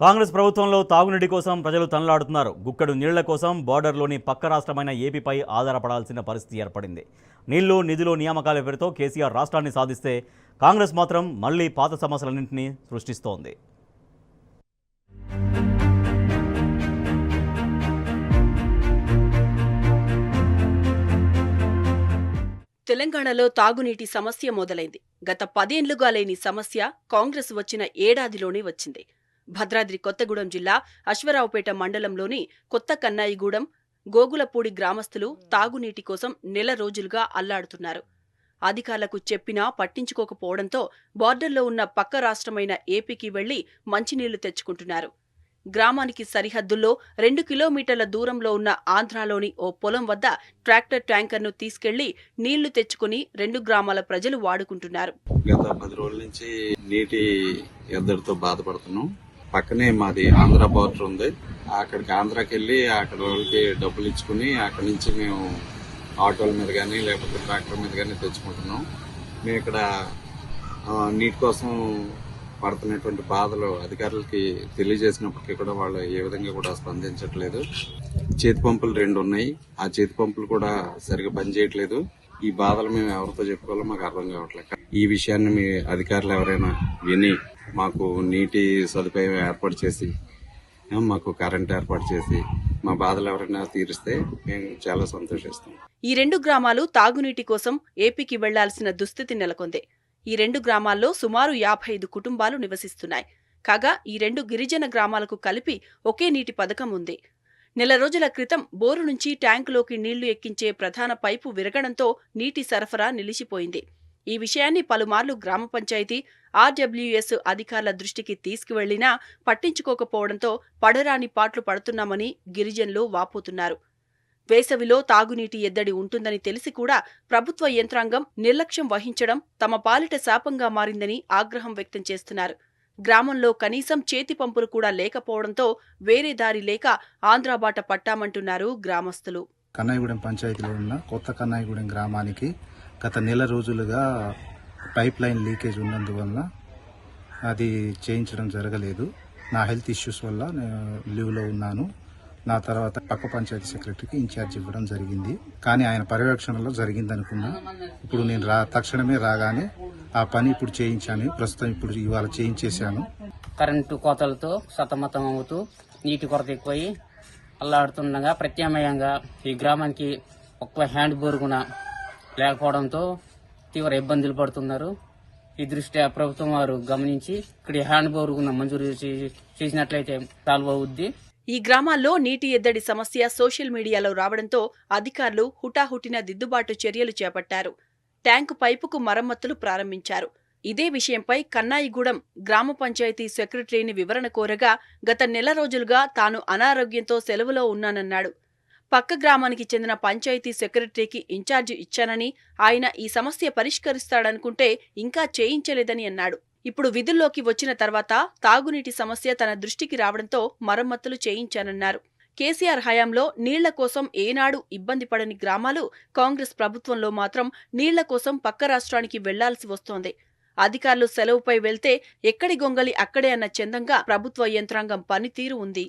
కాంగ్రెస్ ప్రభుత్వంలో తాగునీటి కోసం ప్రజలు తనలాడుతున్నారు. గుక్కడు నీళ్ళ కోసం బోర్డర్లోని పక్క రాష్ట్రమైన ఏపీపై ఆధారపడాల్సిన పరిస్థితి ఏర్పడింది. నీళ్ళు నిధులు నియామకాల పేరుతో కేసీఆర్ రాష్ట్రాన్ని సాధిస్తే కాంగ్రెస్ మాత్రం మళ్ళీ పాత సమస్యలన్నింటినీ సృష్టిస్తోంది. తెలంగాణలో తాగునీటి సమస్య మొదలైంది. గత పదేండ్లుగా లేని సమస్య కాంగ్రెస్ వచ్చిన ఏడాదిలోనే వచ్చింది. భద్రాద్రి కొత్తగూడెం జిల్లా అశ్వరావుపేట మండలంలోని కొత్త కన్నాయిగూడెం గోగులపూడి గ్రామస్తులు తాగునీటి కోసం నెల రోజులుగా అల్లాడుతున్నారు. అధికారులకు చెప్పినా పట్టించుకోకపోవడంతో బార్డర్లో ఉన్న పక్క రాష్ట్రమైన ఏపీకి వెళ్ళి మంచినీళ్ళు తెచ్చుకుంటున్నారు. గ్రామానికి సరిహద్దుల్లో రెండు కిలోమీటర్ల దూరంలో ఉన్న ఆంధ్రాలోని ఓ పొలం వద్ద ట్రాక్టర్ ట్యాంకర్ను తీసుకెళ్ళి నీళ్ళు తెచ్చుకుని రెండు గ్రామాల ప్రజలు వాడుకుంటున్నారు. గత పది రోజుల నుంచి నీటి ఎద్దడితో బాధపడుతున్నాం. పక్కనే మాది ఆంధ్ర బార్డర్ ఉంది. అక్కడికి ఆంధ్రాకి వెళ్ళి అక్కడ వాళ్ళకి డబ్బులు ఇచ్చుకుని అక్కడి నుంచి మేము ఆటోల మీద కానీ లేకపోతే ట్రాక్టర్ మీద కానీ తెచ్చుకుంటున్నాం. మేము ఇక్కడ నీటి కోసం పడుతున్నటువంటి బాధలు అధికారులకి తెలియజేసినప్పటికీ కూడా వాళ్ళు ఏ విధంగా కూడా స్పందించట్లేదు. చేతి పంపులు రెండు ఉన్నాయి. ఆ చేతి పంపులు కూడా సరిగా పనిచేయట్లేదు. ఈ బాధలు మేము ఎవరితో చెప్పుకోవాలో మాకు అర్థం కావట్లేదు. ఈ విషయాన్ని మీ అధికారులు ఎవరైనా విని మాకు నీటి సదుపాయం ఏర్పాటు చేసి మాకు కరెంట్ ఏర్పాటు చేసి మా బాధలు ఎవరైనా తీరిస్తే మేము చాలా సంతోషిస్తాం. ఈ రెండు గ్రామాలు తాగునీటి కోసం ఏపీకి వెళ్ళాల్సిన దుస్థితి నెలకొంది. ఈ రెండు గ్రామాల్లో సుమారు యాభై ఐదు కుటుంబాలు నివసిస్తున్నాయి. కాగా ఈ రెండు గిరిజన గ్రామాలకు కలిపి ఒకే నీటి పథకం ఉంది. నెల రోజుల క్రితం బోరు నుంచి ట్యాంకులోకి నీళ్ళు ఎక్కించే ప్రధాన పైపు విరగడంతో నీటి సరఫరా నిలిచిపోయింది. ఈ విషయాన్ని పలుమార్లు గ్రామ పంచాయతీ ఆర్డబ్ల్యూఎస్ అధికారుల దృష్టికి తీసుకువెళ్ళినా పట్టించుకోకపోవడంతో పడరాని పాట్లు పడుతున్నామని గిరిజనులు వాపోతున్నారు. వేసవిలో తాగునీటి ఎద్దడి ఉంటుందని తెలిసి కూడా ప్రభుత్వ యంత్రాంగం నిర్లక్ష్యం వహించడం తమ పాలిట శాపంగా మారిందని ఆగ్రహం వ్యక్తం చేస్తున్నారు. గ్రామంలో కనీసం చేతి పంపులు కూడా లేకపోవడంతో వేరే దారి లేక ఆంధ్రాబాట పట్టామంటున్నారు గ్రామస్తులు. కన్నాయిగూడెం పంచాయతీలో ఉన్న కొత్త కన్నాయిగూడెం గ్రామానికి గత నెల రోజులుగా పైప్ లైన్ లీకేజ్ ఉన్నందువలన అది చేయించడం జరగలేదు. నా హెల్త్ ఇష్యూస్ వల్ల నేను లీవ్లో ఉన్నాను. నా తర్వాత పక్క పంచాయతీ సెక్రటరీకి ఇన్ఛార్జ్ ఇవ్వడం జరిగింది. కానీ ఆయన పర్యవేక్షణలో జరిగింది అనుకున్నా ఇప్పుడు నేను రా తక్షణమే రాగానే ఆ పని ఇప్పుడు చేయించాను. ప్రస్తుతం ఇప్పుడు ఇవాళ చేయించేశాను. కరెంటు కోతలతో సతమతం అవుతూ నీటి కొరత ఎక్కువై అల్లాడుతుండగా ప్రత్యామ్నాయంగా ఈ గ్రామానికి ఒక్క హ్యాండ్ బోరుగున లేకపోవడంతో తీవ్ర ఇబ్బందులు పడుతున్నారు. ఈ దృష్ట్యా ప్రభుత్వం వారు గమనించి ఇక్కడ హ్యాండ్ బోరుగున మంజూరు చేసినట్లయితే సాల్వ్ అవుద్ది. ఈ గ్రామాల్లో నీటి ఎద్దడి సమస్య సోషల్ మీడియాలో రావడంతో అధికారులు హుటాహుటిన దిద్దుబాటు చర్యలు చేపట్టారు. ట్యాంకు పైపుకు మరమ్మతులు ప్రారంభించారు. ఇదే విషయంపై కన్నాయిగూడెం గ్రామ పంచాయతీ సెక్రటరీని వివరణ కోరగా గత నెల రోజులుగా తాను అనారోగ్యంతో సెలవులో ఉన్నానన్నాడు. పక్క గ్రామానికి చెందిన పంచాయతీ సెక్రటరీకి ఇన్ఛార్జి ఇచ్చానని ఆయన ఈ సమస్య పరిష్కరిస్తాడనుకుంటే ఇంకా చేయించలేదని అన్నాడు. ఇప్పుడు విధుల్లోకి వచ్చిన తర్వాత తాగునీటి సమస్య తన దృష్టికి రావడంతో మరమ్మతులు చేయించానన్నారు. కేసీఆర్ హయాంలో నీళ్ళ కోసం ఏనాడు ఇబ్బంది పడని గ్రామాలు కాంగ్రెస్ ప్రభుత్వంలో మాత్రం నీళ్ళ కోసం పక్క రాష్ట్రానికి వెళ్ళాల్సి వస్తోంది. అధికారులు సెలవుపై వెళ్తే ఎక్కడి గొంగలి అక్కడే అన్న చందంగా ప్రభుత్వ యంత్రాంగం పనితీరు ఉంది.